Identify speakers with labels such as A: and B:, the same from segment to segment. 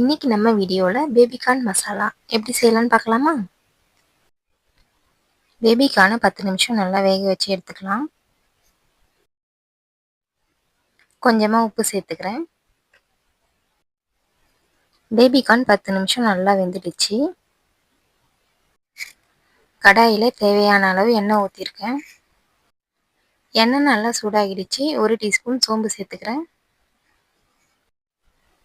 A: இன்னைக்கு நம்ம வீடியோவில் பேபிகார்ன் மசாலா எப்படி செய்யலாம்னு பார்க்கலாமா? பேபிகார்னை பத்து நிமிஷம் நல்லா வேக வச்சு எடுத்துக்கலாம். கொஞ்சமாக உப்பு சேர்த்துக்கிறேன். பேபிகார்ன் பத்து நிமிஷம் நல்லா வெந்துடுச்சு. கடாயில் தேவையான அளவு எண்ணெய் ஊற்றிருக்கேன் எண்ணெய் நல்லா சூடாகிடுச்சு. ஒரு டீஸ்பூன் சோம்பு சேர்த்துக்கிறேன்.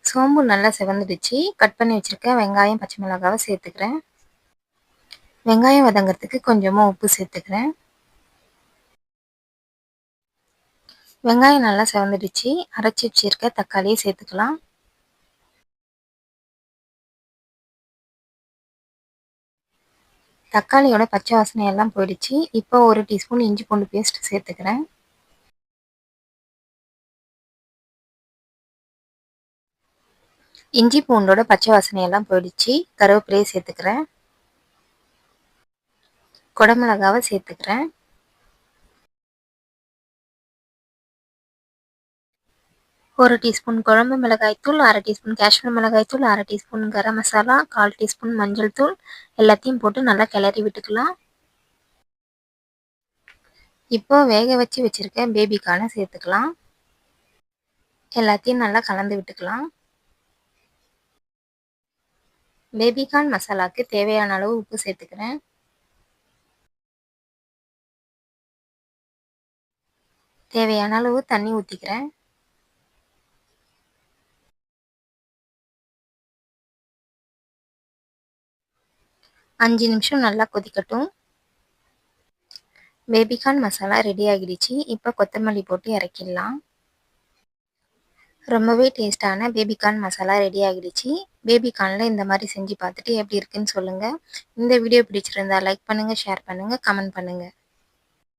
A: சோம்பு நல்லா செவந்துடுச்சு. கட் பண்ணி வச்சுருக்கேன் வெங்காயம் பச்சை மிளகாவை சேர்த்துக்கிறேன். வெங்காயம் வதங்கிறதுக்கு கொஞ்சமாக உப்பு சேர்த்துக்கிறேன். வெங்காயம் நல்லா செவந்துடுச்சு. அரைச்சி வச்சிருக்க தக்காளியை சேர்த்துக்கலாம். தக்காளியோட பச்சை வாசனை எல்லாம் போயிடுச்சு. இப்போ ஒரு டீஸ்பூன் இஞ்சி பூண்டு பேஸ்ட் சேர்த்துக்கிறேன். இஞ்சி பூண்டோட பச்சை வாசனையெல்லாம் போயிடுச்சு. கருவேப்பிலையை சேர்த்துக்கிறேன். குடமிளகாவை சேர்த்துக்கிறேன். ஒரு டீஸ்பூன் குழம்பு மிளகாய்த்தூள் அரை டீஸ்பூன் காஷ்மீர் மிளகாய்த்தூள் அரை டீஸ்பூன் கரம் மசாலா கால் டீஸ்பூன் மஞ்சள் தூள் எல்லாத்தையும் போட்டு நல்லா கிளறி விட்டுக்கலாம். இப்போ வேக வச்சு வச்சுருக்க பேபிக்கான சேர்த்துக்கலாம். எல்லாத்தையும் நல்லா கலந்து விட்டுக்கலாம். பேபிகார்ன் மசாலாவுக்கு தேவையான அளவு உப்பு சேர்த்துக்கிறேன். தேவையான அளவு தண்ணி ஊற்றிக்கிறேன் அஞ்சு நிமிஷம் நல்லா கொதிக்கட்டும். பேபிகார்ன் மசாலா ரெடி ஆகிடுச்சு. இப்போ கொத்தமல்லி போட்டு இறக்கிடலாம். ரொம்பவே டேஸ்டான பேபிகார்ன் மசாலா ரெடி ஆகிடுச்சு. பேபிகார்னில் இந்த மாதிரி செஞ்சு பார்த்துட்டு எப்படி இருக்குன்னு சொல்லுங்கள் இந்த வீடியோ பிடிச்சிருந்தா லைக் பண்ணுங்கள் ஷேர் பண்ணுங்கள் கமெண்ட் பண்ணுங்கள்